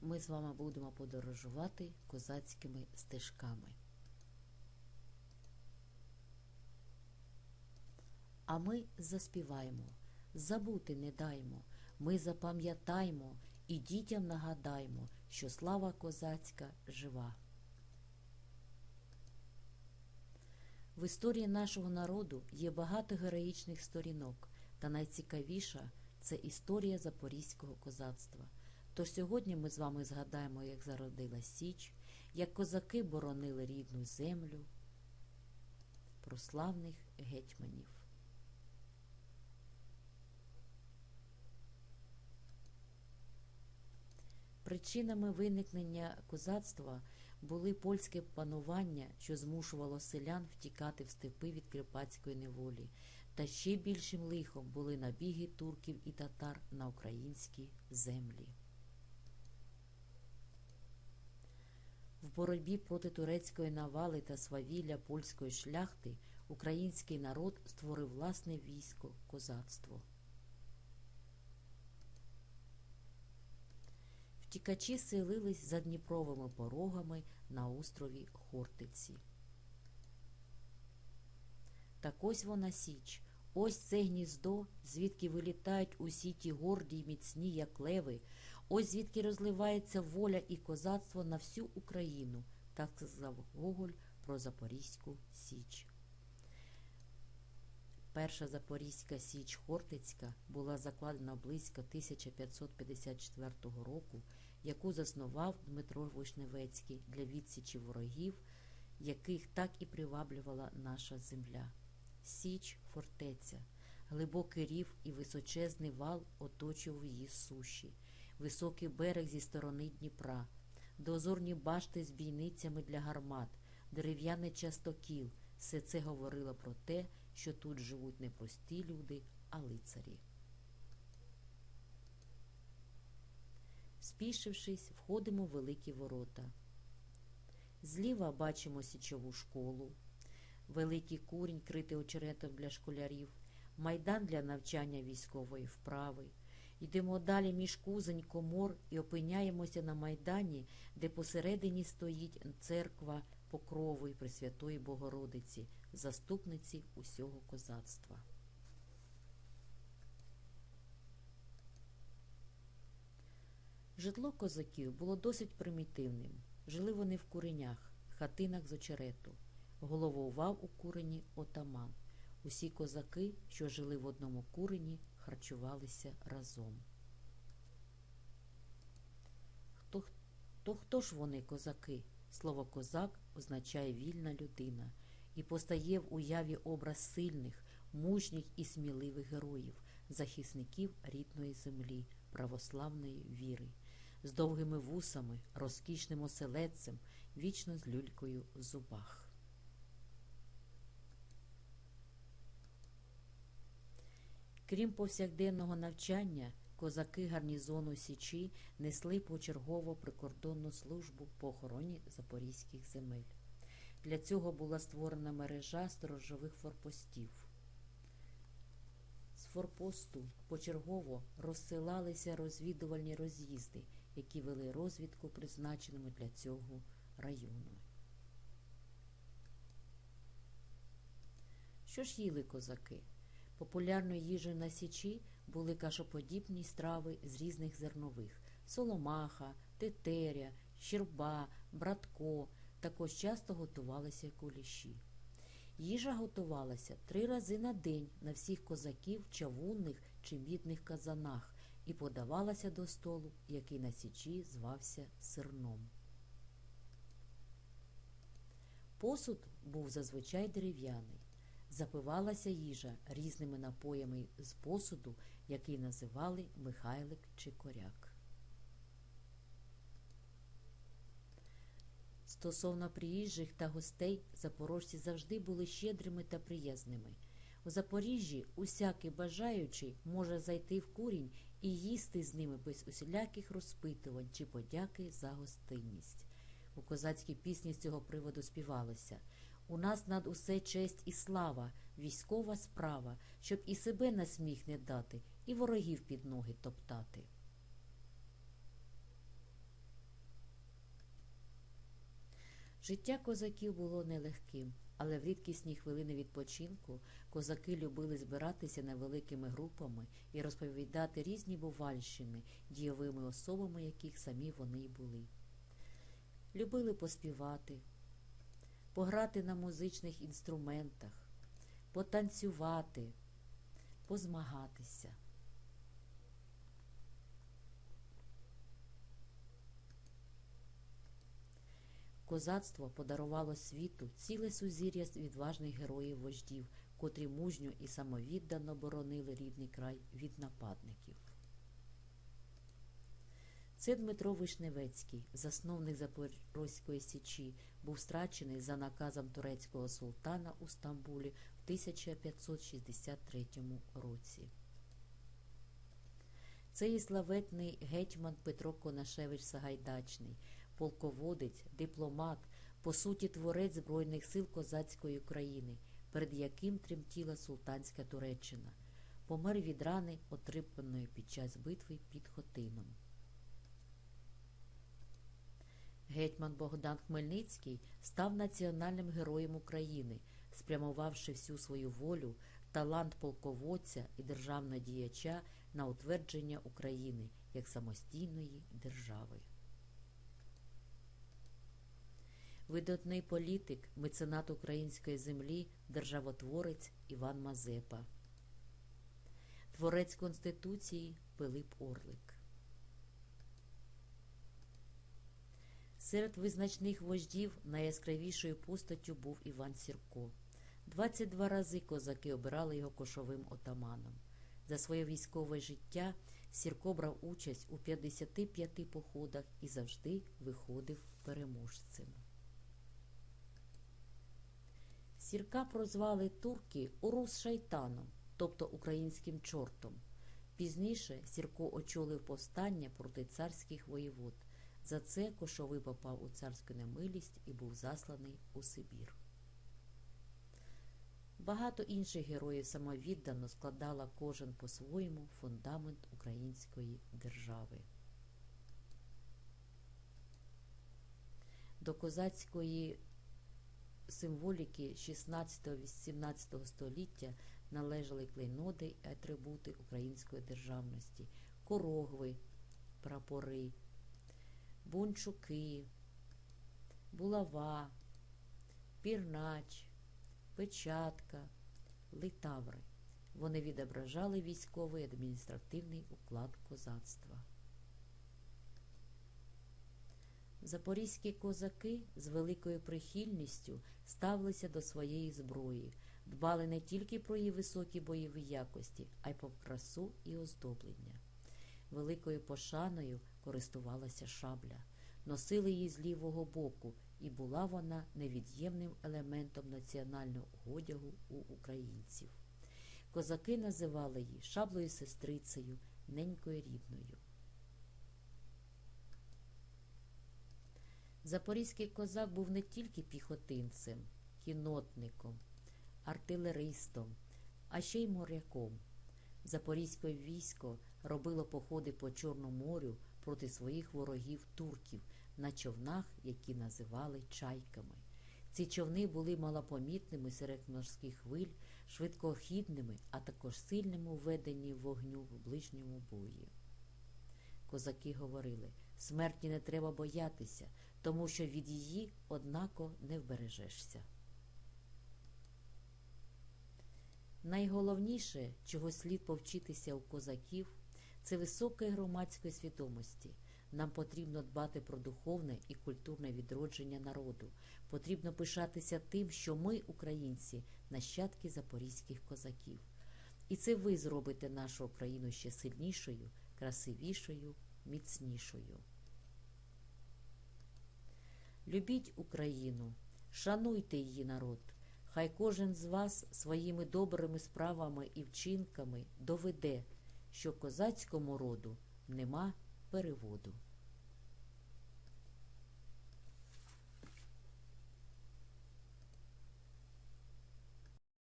ми з вами будемо подорожувати козацькими стежками. А ми заспіваємо, забути не даймо, ми запам'ятаймо і дітям нагадаймо, що слава козацька жива. В історії нашого народу є багато героїчних сторінок, та найцікавіша це історія запорізького козацтва. Тож сьогодні ми з вами згадаємо, як зародила Січ, як козаки боронили рідну землю, про славних гетьманів. Причинами виникнення козацтва були польське панування, що змушувало селян втікати в степи від кріпацької неволі, та ще більшим лихом були набіги турків і татар на українські землі. В боротьбі проти турецької навали та свавілля польської шляхти український народ створив власне військо козацтво. Втікачі селились за Дніпровими порогами на острові Хортиці. Так ось вона Січ, ось це гніздо, звідки вилітають усі ті горді й міцні, як леви, ось звідки розливається воля і козацтво на всю Україну, так сказав Гоголь про Запорізьку Січ. Перша Запорізька Січ Хортицька була закладена близько 1554 року, яку заснував Дмитро Вишневецький для відсічі ворогів, яких так і приваблювала наша земля. Січ фортеця, глибокий рів і височезний вал оточував її суші, високий берег зі сторони Дніпра, дозорні башти з бійницями для гармат, дерев'яний частокіл. Все це говорило про те, що тут живуть не прості люди, а лицарі. Спішившись, входимо в великі ворота. Зліва бачимо січову школу, великий курінь, критий очеретом для школярів, майдан для навчання військової вправи. Йдемо далі між кузень, комор і опиняємося на майдані, де посередині стоїть церква Покрови Пресвятої Богородиці, заступниці усього козацтва. Житло козаків було досить примітивним. Жили вони в куренях, хатинах з очерету. Головував у курені отаман. Усі козаки, що жили в одному курені, харчувалися разом. Хто, то хто ж вони козаки? Слово козак означає вільна людина і постає в уяві образ сильних, мужніх і сміливих героїв, захисників рідної землі, православної віри, з довгими вусами, розкішним оселедцем, вічно з люлькою в зубах. Крім повсякденного навчання, козаки гарнізону Січі несли почергово прикордонну службу по охороні запорізьких земель. Для цього була створена мережа сторожових форпостів. З форпосту почергово розсилалися розвідувальні роз'їзди, які вели розвідку призначеному для цього району. Що ж їли козаки? Популярною їжею на Січі були кашоподібні страви з різних зернових соломаха, тетеря, щерба, братко. Також часто готувалися куліші. Їжа готувалася три рази на день на всіх козаків чавунних чи мідних казанах і подавалася до столу, який на Січі звався сирном. Посуд був зазвичай дерев'яний. Запивалася їжа різними напоями з посуду, який називали Михайлик чи коряк. Стосовно приїжджих та гостей, запорожці завжди були щедрими та приязними. У Запоріжжі усякий бажаючий може зайти в курінь і їсти з ними без усіляких розпитувань чи подяки за гостинність. У козацькій пісні з цього приводу співалося у нас над усе честь і слава, військова справа, щоб і себе на сміх не дати, і ворогів під ноги топтати. Життя козаків було нелегким, але в рідкісні хвилини відпочинку козаки любили збиратися невеликими групами і розповідати різні бувальщини, дієвими особами яких самі вони й були. Любили поспівати, пограти на музичних інструментах, потанцювати, позмагатися. Козацтво подарувало світу ціле сузір'я відважних героїв вождів, котрі мужньо і самовіддано боронили рідний край від нападників. Це Дмитро Вишневецький, засновник Запорозької січі, був страчений за наказом турецького султана у Стамбулі в 1563 році. Це і славетний гетьман Петро Конашевич Сагайдачний, полководець, дипломат, по суті творець Збройних сил козацької України, перед яким тремтіла султанська Туреччина, помер від рани, отриманої під час битви під Хотином. Гетьман Богдан Хмельницький став національним героєм України, спрямувавши всю свою волю, талант полководця і державного діяча на утвердження України як самостійної держави. Видатний політик, меценат української землі, державотворець Іван Мазепа, творець Конституції Пилип Орлик. Серед визначних вождів найяскравішою постаттю був Іван Сірко. 22 рази козаки обирали його кошовим отаманом. За своє військове життя Сірко брав участь у 55 походах і завжди виходив переможцем. Сірка прозвали турки Урус Шайтаном, тобто українським чортом. Пізніше Сірко очолив повстання проти царських воєвод. За це Кошовий попав у царську немилість і був засланий у Сибір. Багато інших героїв самовіддано складала кожен по-своєму фундамент української держави. До козацької символіки 16-18 століття належали клейноди і атрибути української державності, корогви, прапори, бунчуки, булава, пірнач, печатка, литаври. Вони відображали військовий адміністративний уклад козацтва. Запорізькі козаки з великою прихильністю ставилися до своєї зброї, дбали не тільки про її високі бойові якості, а й про красу і оздоблення. Великою пошаною користувалася шабля, носили її з лівого боку, і була вона невід'ємним елементом національного одягу у українців. Козаки називали її шаблею сестрицею, ненькою рідною. Запорізький козак був не тільки піхотинцем, кінотником, артилеристом, а ще й моряком. Запорізьке військо робило походи по Чорному морю проти своїх ворогів турків на човнах, які називали чайками. Ці човни були малопомітними серед морських хвиль, швидкохідними, а також сильними у веденні вогню в ближньому бої. Козаки говорили смерті не треба боятися, тому що від її, однако, не вбережешся. Найголовніше, чого слід повчитися у козаків, це високої громадської свідомості. Нам потрібно дбати про духовне і культурне відродження народу. Потрібно пишатися тим, що ми, українці, нащадки запорізьких козаків. І це ви зробите нашу Україну ще сильнішою, красивішою, міцнішою. Любіть Україну, шануйте її народ. Хай кожен з вас своїми добрими справами і вчинками доведе, що козацькому роду нема переводу.